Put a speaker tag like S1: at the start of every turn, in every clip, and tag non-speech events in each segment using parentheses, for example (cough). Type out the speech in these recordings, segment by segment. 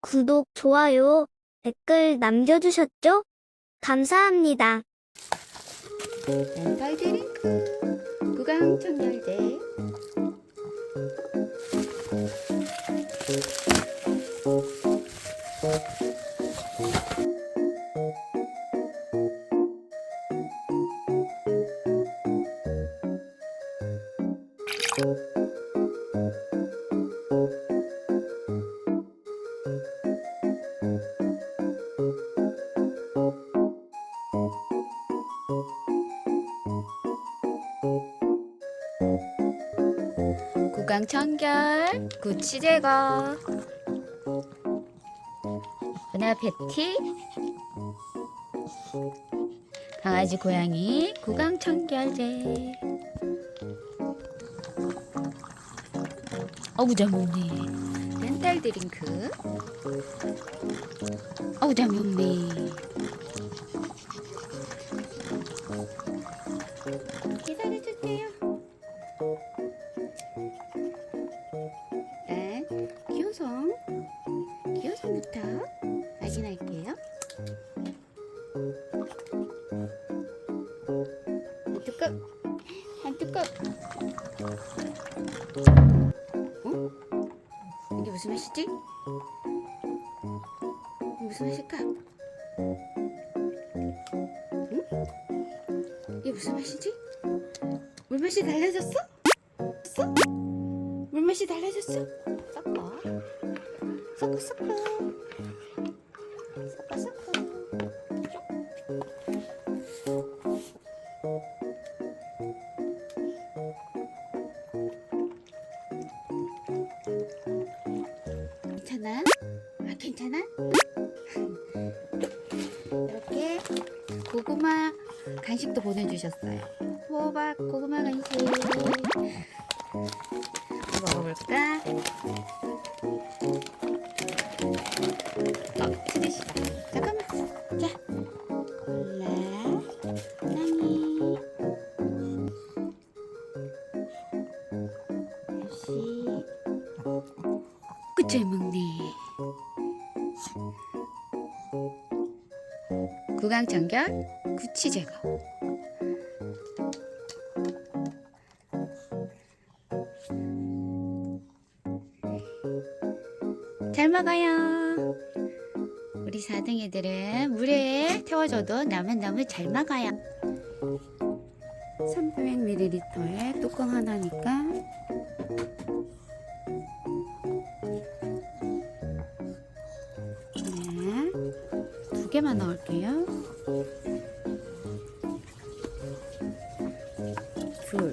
S1: 구독, 좋아요, 댓글 남겨주셨죠? 감사합니다.
S2: 멘탈 드링크 구강 청결제 구강 청결 구취 제거. 은하 패티. 강아지 고양이 구강 청결제. 어우 잘 먹네 멘탈 드링크. 어우 잘 먹네 기다려주세요 일단 기호성 기호성부터 확인할게요 한 뚜껑 한 뚜껑 어? 이게 무슨 맛이지? 무슨 맛일까? 응? 이게 무슨 맛이지? 물맛이 달라졌어? 었어? 물맛이 달라졌어? 섞어 섞어 섞어 섞어 섞어 쪽. 괜찮아? 아 괜찮아? (laughs) 이렇게 고구마 간식도 보내주셨어요 호박 고구마 간식 먹어볼까? 어. 역시. 그잘 먹네. 구강 청결, 구취 제거. 잘 먹어요. 우리 사등이들은 물에 태워줘도 나면 너무 잘 먹어요. 300ml에 뚜껑 하나니까 네, 두 개만 넣을게요. 둘.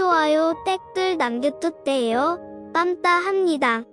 S1: 좋아요, 댓글 남겨주세요. 깜따합니다.